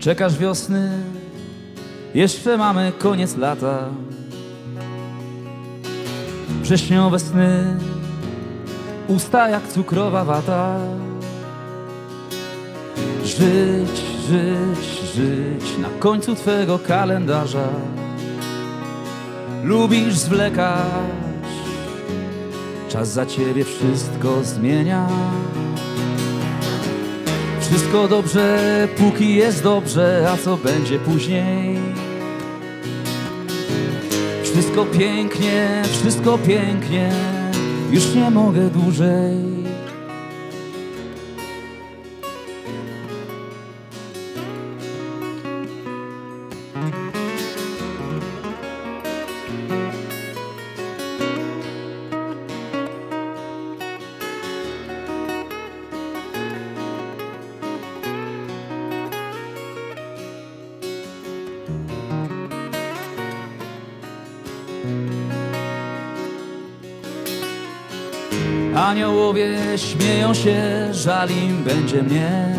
Czekasz wiosny, jeszcze mamy koniec lata. Wrześniowe sny, usta jak cukrowa wata. Żyć, żyć, żyć na końcu twego kalendarza. Lubisz zwlekać, czas za ciebie wszystko zmienia. Wszystko dobrze, póki jest dobrze, a co będzie później? Wszystko pięknie, wszystko pięknie, już nie mogę dłużej. Aniołowie śmieją się, żal im będzie mnie.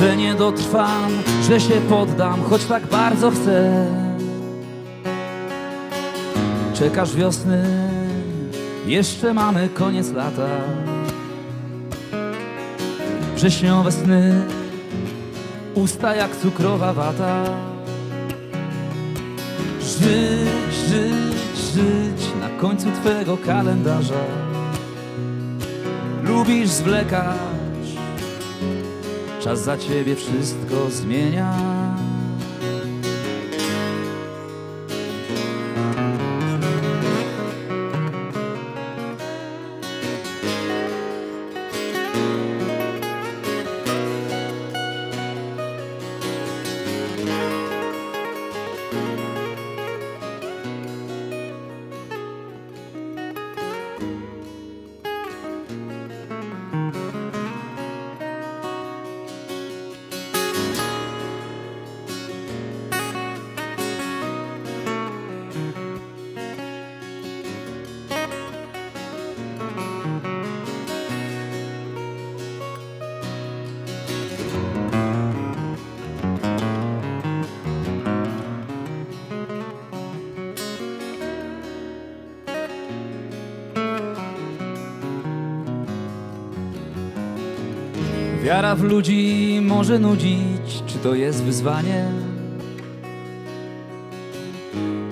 Że nie dotrwam, że się poddam, choć tak bardzo chcę. Czekasz wiosny, jeszcze mamy koniec lata. Wrześniowe sny, usta jak cukrowa wata. Na końcu twego kalendarza. Lubisz zwlekać, czas za ciebie wszystko zmienia. Wiara w ludzi może nudzić, czy to jest wyzwanie?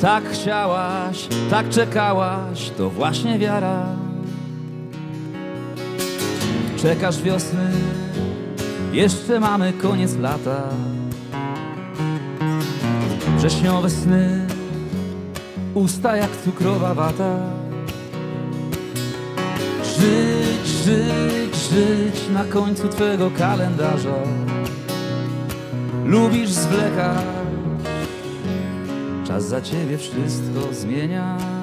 Tak chciałaś, tak czekałaś, to właśnie wiara. Czekasz wiosny, jeszcze mamy koniec lata. Wrześniowe sny, usta jak cukrowa wata. Żyć, żyć, żyć na końcu twego kalendarza. Lubisz zwlekać, czas za ciebie wszystko zmienia.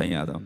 desafanhada.